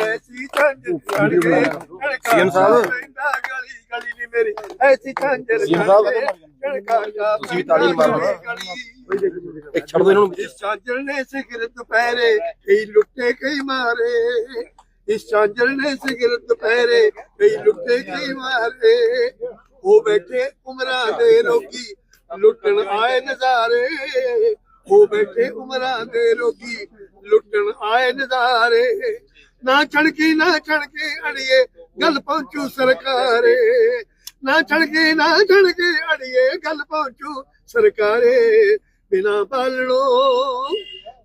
ਐਸੀ ਝਾਂਜਰ ਛੜ ਕੇ CM ਸਾਹਿਬ। ਪੈਂਦਾ ਗਲੀ ਗਲੀ ਨੀ ਮੇਰੀ ਐਸੀ ਝਾਂਜਰ CM ਛੜ ਸਾਹਿਬ। ਕੇ ਝੜਕਾ ਤੁਸੀਂ ਵੀ ਤਾੜੀ ਮਾਰੋ ਨਾ। ਇੱਕ ਛੱਡ ਦੋ ਇਹਨਾਂ ਨੂੰ ਇਸ ਚਾਂਜਰ ਨੇ ਸਿਖਰ ਦੁਪਹਿਰੇ ਕਈ ਲੁੱਟੇ ਕਈ ਮਾਰੇ ਇਸ ਚਾਂਜਰ ਨੇ ਸਿਖਰ ਦੁਪਹਿਰੇ ਕਈ ਲੁੱਟੇ ਕਈ ਮਾਰੇ ਉਹ ਬੈਠੇ ਉਮਰਾਂ ਦੇ ਰੋਗੀ ਲੁੱਟਣ ਆਏ ਨਜ਼ਾਰੇ ਉਹ ਬੈਠੇ ਉਮਰਾਂ ਦੇ ਰੋਗੀ ਲੁੱਟਣ ਆਏ ਨਜ਼ਾਰੇ ਨਾ ਛੜਕੀ ਨਾ ਛੜਕੇ ਅੜੀਏ, ਗੱਲ ਪਹੁੰਚੂ ਸਰਕਾਰੇ। ਨਾ ਛੜਕੇ ਨਾ ਛੜਕੇ ਅੜੀਏ, ਗੱਲ ਪਹੁੰਚੂ ਸਰਕਾਰੇ। ਬਿਨਾ ਪਾਲਣੋ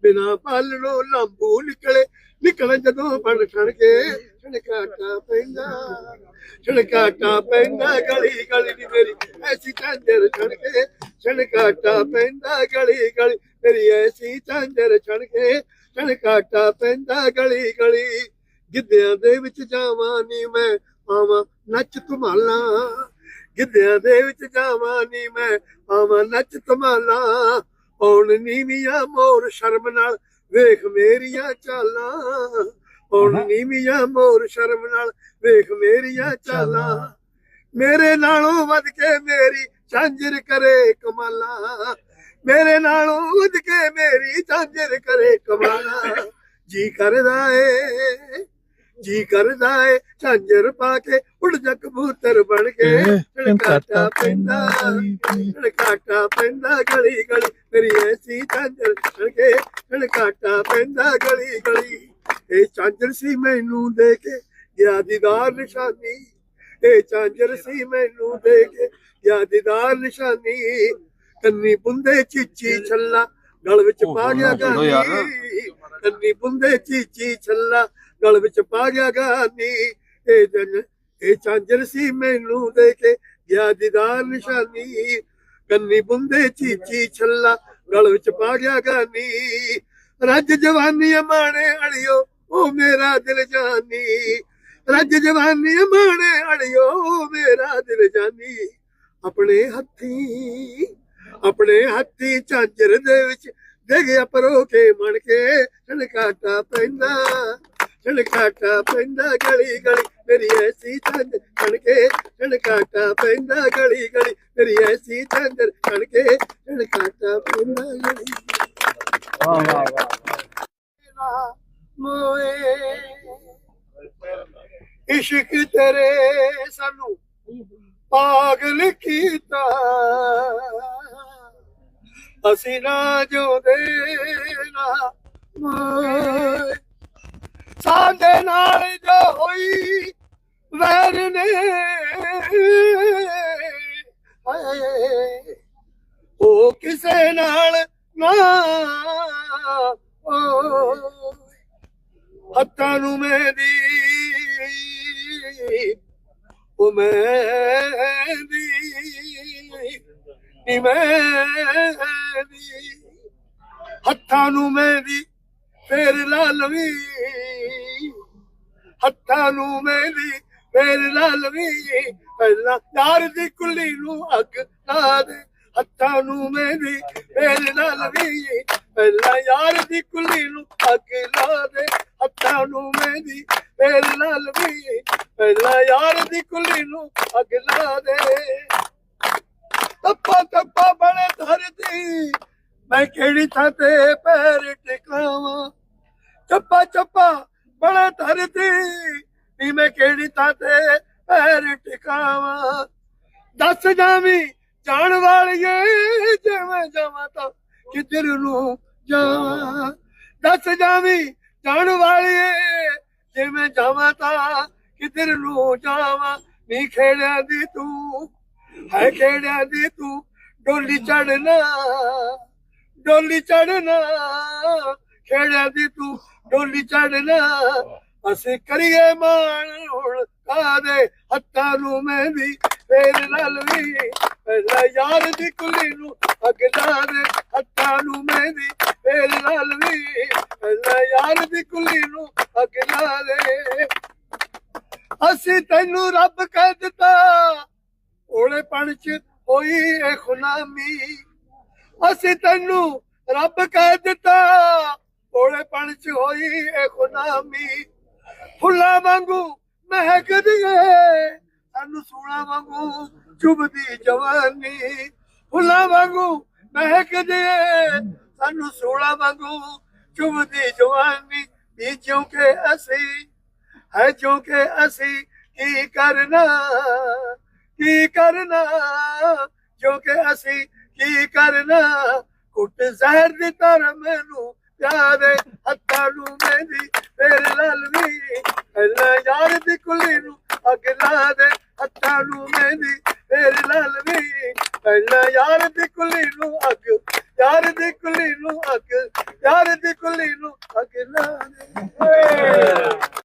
ਬਿਨਾ ਪਾਲਣੋ ਲੰਬੂ ਨਿਕਲੇ। ਨਿਕਲ ਜਦੋਂ ਬਣ ਛਣ ਕੇ ਛਣਕਾਟਾ ਪੈਂਦਾ। ਛਣਕਾਟਾ ਪੈਂਦਾ, ਗਲੀ ਗਲੀ ਨੀ ਮੇਰੀ ਐਸੀ ਝਾਂਜਰ ਛੜ ਕੇ ਛਣਕਾਟਾ ਪੈਂਦਾ, ਗਲੀ ਗਲੀ ਮੇਰੀ ਐਸੀ ਝਾਂਜਰ ਛਣ ਕੇ ਛੜਕਾਟਾ ਪੈਂਦਾ ਗਲੀ ਗਲੀ। ਗਿੱਧਿਆਂ ਦੇ ਵਿੱਚ ਜਾਵਾਂ ਨੀ ਮੈਂ ਆਵਾਂ ਨੱਚ ਧਮਾਲਾਂ। ਗਿੱਧਿਆਂ ਦੇ ਵਿੱਚ ਜਾਵਾਂ ਨੀ ਮੈਂ ਆਵਾਂ ਨੱਚ ਧਮਾਲਾਂ। ਹੁਣ ਨੀਵੀਆਂ ਮੋਰ ਸ਼ਰਮ ਨਾਲ ਵੇਖ ਮੇਰੀਆਂ ਚਾਲਾਂ। ਹੁਣ ਨੀਵੀਆਂ ਮੋਰ ਸ਼ਰਮ ਨਾਲ ਵੇਖ ਮੇਰੀਆਂ ਚਾਲਾਂ। ਮੇਰੇ ਨਾਲੋਂ ਵੱਧ ਕੇ ਮੇਰੀ ਝਾਂਜਰ ਕਰੇ ਕਮਾਲਾਂ। ਮੇਰੇ ਨਾਲੋਂ ਵੱਧ ਕੇ ਮੇਰੀ ਝਾਂਜਰ ਕਰੇ ਕਮਾਲਾਂ ਜੀ ਕਰਦਾ ਏ ਜੀ ਕਰਦਾ ਏ ਝਾਂਜਰ ਪਾ ਕੇ ਉੱਡ ਜਾ ਕਬੂਤਰ ਬਣ ਕੇ। ਝੜਕਾਟਾ ਪੈਂਦਾ ਝੜਕਾਟਾ ਪੈਂਦਾ ਗਲੀ ਗਲੀ। ਮੇਰੀ ਐਸੀ ਝਾਂਜਰ ਬਣ ਕੇ ਝੜਕਾਟਾ ਪੈਂਦਾ ਗਲੀ ਗਲੀ। ਇਹ ਝਾਂਜਰ ਸੀ ਮੈਨੂੰ ਦੇ ਕੇ ਗਿਆ ਦੀਦਾਰ ਨਿਸ਼ਾਨੀ। ਇਹ ਝਾਂਜਰ ਸੀ ਮੈਨੂੰ ਦੇ ਕੇ ਗਿਆ ਦੀਦਾਰ ਨਿਸ਼ਾਨੀ। ਕੰਨੀ ਬੁੰਦੇ ਚੀਚੀ ਛੱਲਾ ਗਲ ਵਿੱਚ ਪਾ ਗਿਆ। ਗਾਨੀ। ਕੰਨੀ ਬੁੰਦੇ ਚੀਚੀ ਛੱਲਾ ਗਲ ਵਿੱਚ ਪਾ ਗਿਆ ਗਾਨੀ। ਇਹ ਜਨ ਇਹ ਚਾਂਜਰ ਸੀ ਮੈਨੂੰ ਦੇ ਕੇ ਗਿਆ ਦੀਦਾਰ ਨਿਸ਼ਾਨੀ। ਕੰਨੀ ਬੁੰਦੇ ਚੀਚੀ ਛੱਲਾ ਗਲ ਵਿੱਚ ਪਾ ਗਿਆ ਗਾਨੀ। ਰੱਜ ਜਵਾਨੀ ਮਾਣੇ ਅੜਿਓ ਉਹ ਮੇਰਾ ਦਿਲ ਜਾਨੀ। ਰੱਜ ਜਵਾਨੀ ਮਾਣੇ ਅੜਿਓ ਮੇਰਾ ਦਿਲ ਜਾਨੀ। ਆਪਣੇ ਹੱਥੀ ਆਪਣੇ ਹੱਥੀ ਝਾਂਜਰ ਦੇ ਵਿੱਚ ਦੇ ਗਿਆ ਪਰੋ ਕੇ ਮਣ ਕੇ। ਛਣਕਾਟਾ ਪੈਂਦਾ ਛਣਕਾਟਾ ਪੈਂਦਾ ਗਲੀ ਗਲੀ ਮੇਰੀ ਐਸੀ ਝਾਂਜਰ ਛਣ ਕੇ। ਛਣਕਾਟਾ ਪੈਂਦਾ ਗਲੀ ਗਲੀ ਮੇਰੀ ਐਸੀ ਝਾਂਜਰ ਛਣ ਕੇ। ਛਣਕਾਟਾ ਪੈਂਦਾ ਗਲੀ ਵਾਹ ਵਾਹ ਵਾਹ। ਮੋਏ। ਇਸ਼ਕ ਤੇਰੇ ਸਾਨੂੰ ਪਾਗਲ ਕੀਤਾ ਅਸੀਂ ਨਾ ਜਿਉਂਦੇ ਨਾ ਸਾਡੇ ਨਾਲ ਜੋ ਹੋਈ, ਵੈਰ ਨੇ। ਉਹ ਕਿਸੇ ਨਾਲ ਨਾ ਓ ਹੱਥਾਂ ਨੂੰ ਮਹਿੰਦੀ ਉਹ ਮਹਿੰਦੀ ਨੀ ਮਹਿੰਦੀ ਹੱਥਾਂ ਨੂੰ ਮਹਿੰਦੀ ਫੇਰ ਲਾ ਲਵੀ ਹੱਥਾਂ ਨੂੰ ਮਹਿੰਦੀ ਫੇਰ ਲਾ ਲਵੀ ਪਹਿਲਾਂ ਯਾਰ ਦੀ ਕੁੱਲੀ ਨੂੰ ਅੱਗ ਲਾ ਦੇ। ਹੱਥਾਂ ਨੂੰ ਮਹਿੰਦੀ ਫੇਰ ਲਾ ਲਵੀ ਪਹਿਲਾਂ ਯਾਰ ਦੀ ਕੁੱਲੀ ਨੂੰ ਅੱਗ ਲਾ ਦੇ। ਹੱਥਾਂ ਨੂੰ ਮਹਿੰਦੀ ਫੇਰ ਲਾ ਲਵੀ ਪਹਿਲਾਂ ਯਾਰ ਦੀ ਕੁੱਲੀ ਨੂੰ ਅੱਗ ਲਾ ਦੇ। ਤੱਪਾ ਤੱਪਾ ਬਣੇ ਧਰਤੀ ਮੈਂ ਕਿਹੜੀ ਥਾਂ ਤੇ ਪੈਰ ਟਿਕਾਵਾਂ? ਚੱਪਾ ਚੱਪਾ ਬੜਾ ਧਰਤੀ ਨੀ, ਮੈਂ ਕਿਹੜੀ ਥਾਂ ਤੇ ਪੈਰ ਟਿਕਾਵਾਂ? ਦੱਸ ਜਾਵੀਂ, ਜਾਣ ਵਾਲੀਏ ਜਿਵੇਂ ਜਾਵਾਂ ਤਾਂ ਕਿੱਧਰ ਨੂੰ ਜਾਵਾਂ? ਦੱਸ ਜਾਵੀਂ, ਜਾਣ ਵਾਲੀਏ ਜਿਵੇਂ ਜਾਵਾਂ ਤਾਂ ਕਿੱਧਰ ਨੂੰ ਜਾਵਾਂ? ਨੀ, ਖੇੜਿਆਂ ਦੀ ਤੂੰ ਹੈ ਖੇੜਿਆਂ ਦੀ ਤੂੰ ਡੋਲੀ ਚੜਨਾ ਡੋਲੀ ਚੜਨਾ ਖੇੜਿਆਂ ਦੀ ਤੂੰ ਡੋਲੀ ਚੜਨਾ ਅਸੀਂ ਕਰੀਏ ਮਾਣ ਹੁਣ ਕਾਦੇ ਹੱਥਾਂ ਨੂੰ ਮਹਿੰਦੀ ਫੇਰ ਨਾਲ ਵੀ। ਪਹਿਲਾਂ ਯਾਰ ਦੀ ਕੁਲੀ ਨੂੰ ਅੱਗ ਲਾ ਦੇ ਹੱਥਾਂ ਨੂੰ ਮਹਿੰਦੀ ਫੇਰ ਨਾਲ ਵੀ। ਪਹਿਲਾਂ ਯਾਰ ਦੀ ਕੁਲੀ ਨੂੰ ਅੱਗ ਲਾ ਦੇ ਅਸੀਂ ਤੈਨੂੰ ਰੱਬ ਕਹਿ ਦਿੱਤਾ। ਓਲੇਪਣ ਚ ਹੋਈ ਏ ਖੁਨਾਮੀ। ਅਸੀਂ ਤੈਨੂੰ ਰੱਬ ਕਹਿ ਦਿੱਤਾ ਓਲੇਪਣ ਚ ਹੋਈ ਏ ਖੁਨਾਮੀ। ਫੁੱਲਾਂ ਵਾਂਗੂ ਮਹਿਕਦੀ ਏ, ਸਾਨੂੰ ਸੂਲਾਂ ਵਾਂਗੂ ਚੁਬਦੀ ਜਵਾਨੀ। ਫੁੱਲਾਂ ਵਾਂਗੂ ਮਹਿਕਦੀ ਏ, ਸਾਨੂੰ ਸੂਲਾਂ ਵਾਂਗੂ ਚੁਬਦੀ ਜਵਾਨੀ। ਵੀ ਕਿਉਂਕਿ ਅਸੀਂ, ਹੈ ਕਿਉਂਕਿ ਅਸੀਂ ਕੀ ਕਰਨਾ? ਕੀ ਕਰਨਾ? ਜੋ ਕਿ ਅਸੀਂ ਕੀ ਕਰਨਾ? ਕੁੱਟ ਜ਼ਹਿਰ ਦੀ ਤਰ ਮੈਨੂੰ ਪਿਆਰੇ ਹੱਥਾਂ ਨੂੰ ਮੇਰੀ, ਤੇਰੇ ਲਾਲ ਵੀ। ਐਲਾ ਯਾਰ ਦੀ ਕੁਲੀ ਨੂੰ ਅੱਗ ਲਾ ਦੇ ਹੱਥਾਂ ਨੂੰ ਮੇਰੀ, ਤੇਰੇ ਲਾਲ ਵੀ। ਐਲਾ ਯਾਰ ਦੀ ਕੁਲੀ ਨੂੰ ਅੱਗ, ਯਾਰ ਦੀ ਕੁਲੀ ਨੂੰ ਅੱਗ, ਯਾਰ ਦੀ ਕੁਲੀ ਨੂੰ ਅੱਗ ਲਾ ਦੇ।